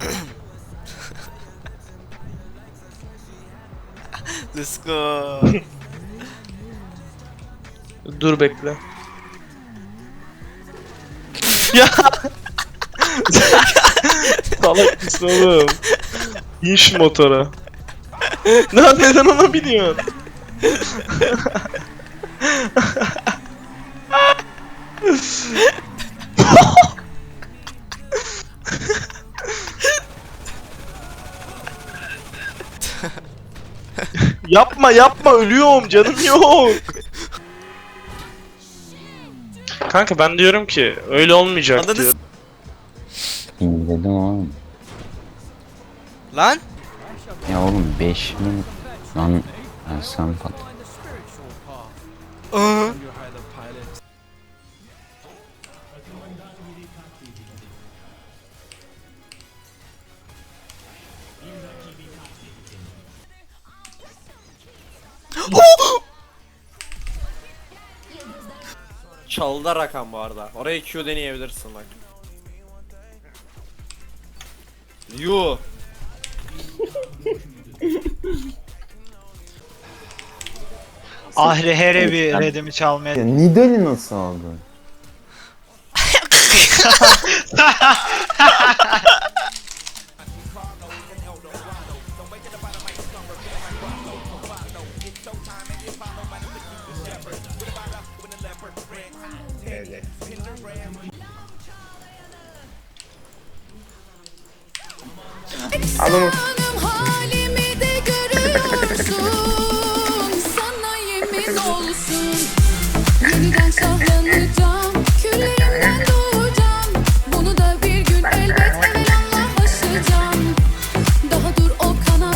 Let's go. Dur bekle. ya. Salak mısın oğlum? Bin şu motora. Lan neden ona biniyorsun? yapma yapma ölüyorum canım yok. Kanka ben diyorum ki öyle olmayacak Anladın diyor. İndirdim oğlum. Lan. Ya oğlum 5 min lan sen pat. Aa. Çalda rakam bu arada. Oraya Q deneyebilirsin bak. Yu. Ahri here bir redimi çalmaya Ya Nidal'i nasıl aldın? I don't know.